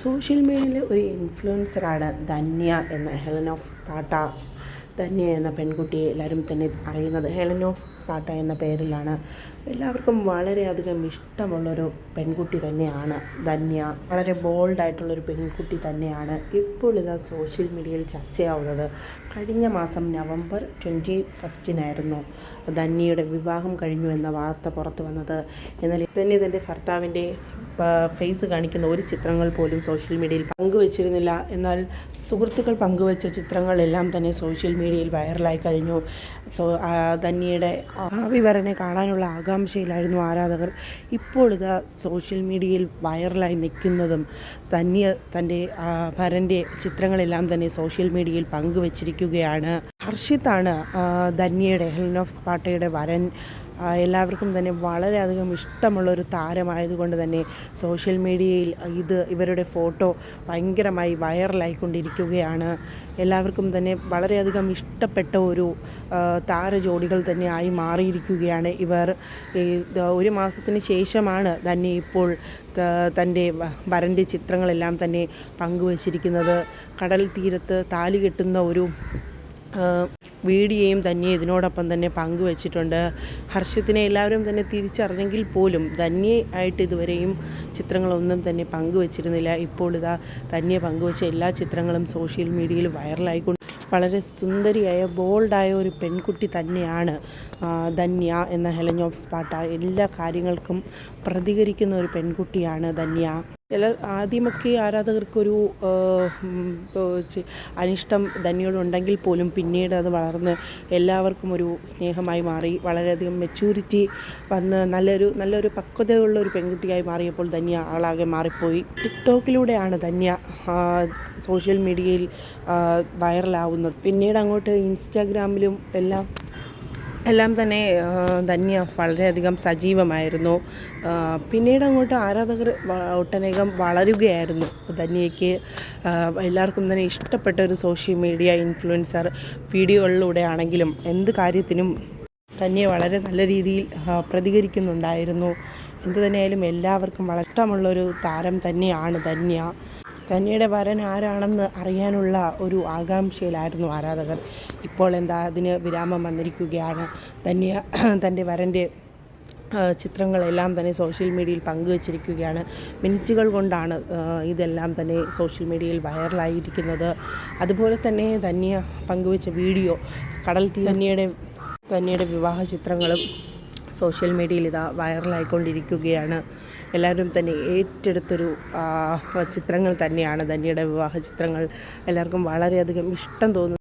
Social മീഡിയയിലെ ഒരു ഇൻഫ്ലുവൻസറാണ് ധന്യ എന്ന ഹെലൻ ഓഫ് സ്പാട്ട ധന്യ എന്ന പെൺകുട്ടിയെ എല്ലാവരും തന്നെ അറിയുന്നത് ഹെലൻ ഓഫ് സ്പാട്ട എന്ന പേരിലാണ്. എല്ലാവർക്കും വളരെയധികം ഇഷ്ടമുള്ളൊരു പെൺകുട്ടി തന്നെയാണ് ധന്യ. വളരെ ബോൾഡായിട്ടുള്ളൊരു പെൺകുട്ടി തന്നെയാണ് ഇപ്പോൾ ഇതാ സോഷ്യൽ മീഡിയയിൽ ചർച്ചയാവുന്നത്. കഴിഞ്ഞ മാസം നവംബർ ട്വന്റി ഫസ്റ്റിനായിരുന്നു ധന്യയുടെ വിവാഹം കഴിഞ്ഞു എന്ന വാർത്ത പുറത്തു വന്നത്. എന്നാൽ ധന്യ തന്റെ ഭർത്താവിന്റെ ഫേസ് കാണിക്കുന്ന ഒരു ചിത്രങ്ങൾ പോലും സോഷ്യൽ മീഡിയയിൽ പങ്കുവച്ചിരുന്നില്ല. എന്നാൽ സുഹൃത്തുക്കൾ പങ്കുവച്ച ചിത്രങ്ങളെല്ലാം തന്നെ സോഷ്യൽ മീഡിയയിൽ വൈറലായി കഴിഞ്ഞു. സോ ധന്യയുടെ ഭാവി കാണാനുള്ള ആകാംക്ഷയിലായിരുന്നു ആരാധകർ. ഇപ്പോൾ ഇത് സോഷ്യൽ മീഡിയയിൽ വൈറലായി നിൽക്കുന്നതും ധന്യ തന്റെ ഭരന്റെ ചിത്രങ്ങളെല്ലാം തന്നെ സോഷ്യൽ മീഡിയയിൽ പങ്കുവച്ചിരിക്കുകയാണ്. ഹർഷിത്താണ് ധന്യയുടെ ഹെലൻ ഓഫ് സ്പാട്ടയുടെ വരൻ. എല്ലാവർക്കും തന്നെ വളരെയധികം ഇഷ്ടമുള്ള ഒരു താരമായതുകൊണ്ട് തന്നെ സോഷ്യൽ മീഡിയയിൽ ഇത് ഇവരുടെ ഫോട്ടോ ഭയങ്കരമായി വൈറലായിക്കൊണ്ടിരിക്കുകയാണ്. എല്ലാവർക്കും തന്നെ വളരെയധികം ഇഷ്ടപ്പെട്ട ഒരു താര താരജോഡികൾ തന്നെ ആയി മാറിയിരിക്കുകയാണ് ഇവർ. ഒരു മാസത്തിന് ശേഷമാണ് തന്നെ ഇപ്പോൾ തന്റെ വരന്റെ ചിത്രങ്ങളെല്ലാം തന്നെ പങ്കുവച്ചിരിക്കുന്നത്. കടൽ തീരത്ത് താലി കെട്ടുന്ന ഒരു വീഡിയോയും ധന്യ ഇതിനോടൊപ്പം തന്നെ പങ്കുവച്ചിട്ടുണ്ട്. ഹർഷത്തിനെ എല്ലാവരും തന്നെ തിരിച്ചറിഞ്ഞെങ്കിൽ പോലും ധന്യ ആയിട്ട് ഇതുവരെയും ചിത്രങ്ങളൊന്നും തന്നെ പങ്കുവച്ചിരുന്നില്ല. ഇപ്പോൾ ഇതാ ധന്യ പങ്കുവച്ച എല്ലാ ചിത്രങ്ങളും സോഷ്യൽ മീഡിയയിൽ വൈറലായിക്കൊണ്ട് വളരെ സുന്ദരിയായ ബോൾഡായ ഒരു പെൺകുട്ടി തന്നെയാണ് ധന്യ എന്ന ഹെലൻ ഓഫ് സ്പാട്ട എല്ലാ കാര്യങ്ങൾക്കും പ്രതികരിക്കുന്ന ഒരു പെൺകുട്ടിയാണ് ധന്യ. ചില ആദ്യമൊക്കെ ആരാധകർക്കൊരു അനിഷ്ടം ധന്യയോടുണ്ടെങ്കിൽ പോലും പിന്നീട് അത് വളർന്ന് എല്ലാവർക്കും ഒരു സ്നേഹമായി മാറി വളരെയധികം മെച്യൂരിറ്റി വന്ന് നല്ലൊരു നല്ലൊരു പക്വതയുള്ള ഒരു പെൺകുട്ടിയായി മാറിയപ്പോൾ ധന്യ ആളാകെ മാറിപ്പോയി. ടിക്ടോക്കിലൂടെയാണ് ധന്യ സോഷ്യൽ മീഡിയയിൽ വൈറലാവുന്നത് പിന്നീട് അങ്ങോട്ട് ഇൻസ്റ്റാഗ്രാമിലും എല്ലാം എല്ലാം തന്നെ ധന്യ വളരെയധികം സജീവമായിരുന്നു. പിന്നീട് അങ്ങോട്ട് ആരാധകർ ഒട്ടനേകം വളരുകയായിരുന്നു. ധന്യയ്ക്ക് എല്ലാവർക്കും തന്നെ ഇഷ്ടപ്പെട്ട ഒരു സോഷ്യൽ മീഡിയ ഇൻഫ്ലുവൻസർ വീഡിയോകളിലൂടെ ആണെങ്കിലും എന്ത് കാര്യത്തിനും തന്നെ വളരെ നല്ല രീതിയിൽ പ്രതികരിക്കുന്നുണ്ടായിരുന്നു. എന്തു തന്നെയായാലും എല്ലാവർക്കും വളർത്തമുള്ളൊരു താരം തന്നെയാണ് ധന്യ. ധന്യയുടെ വരൻ ആരാണെന്ന് അറിയാനുള്ള ഒരു ആകാംക്ഷയിലായിരുന്നു ആരാധകർ. ഇപ്പോൾ എന്താ അതിന് വിരാമം വന്നിരിക്കുകയാണ്. ധന്യ തന്റെ വരന്റെ ചിത്രങ്ങളെല്ലാം തന്നെ സോഷ്യൽ മീഡിയയിൽ പങ്കുവച്ചിരിക്കുകയാണ്. മിനിറ്റുകൾ കൊണ്ടാണ് ഇതെല്ലാം തന്നെ സോഷ്യൽ മീഡിയയിൽ വൈറലായിരിക്കുന്നത്. അതുപോലെ തന്നെ ധന്യ പങ്കുവച്ച വീഡിയോ കടൽ തീ ധന്യയുടെ വിവാഹ ചിത്രങ്ങളും സോഷ്യൽ മീഡിയയിൽ ഇതാ വൈറലായിക്കൊണ്ടിരിക്കുകയാണ്. എല്ലാവരും തന്നെ ഏറ്റെടുത്തൊരു ചിത്രങ്ങൾ തന്നെയാണ് ധന്യയുടെ വിവാഹ ചിത്രങ്ങൾ. എല്ലാവർക്കും വളരെയധികം ഇഷ്ടം തോന്നുന്നു.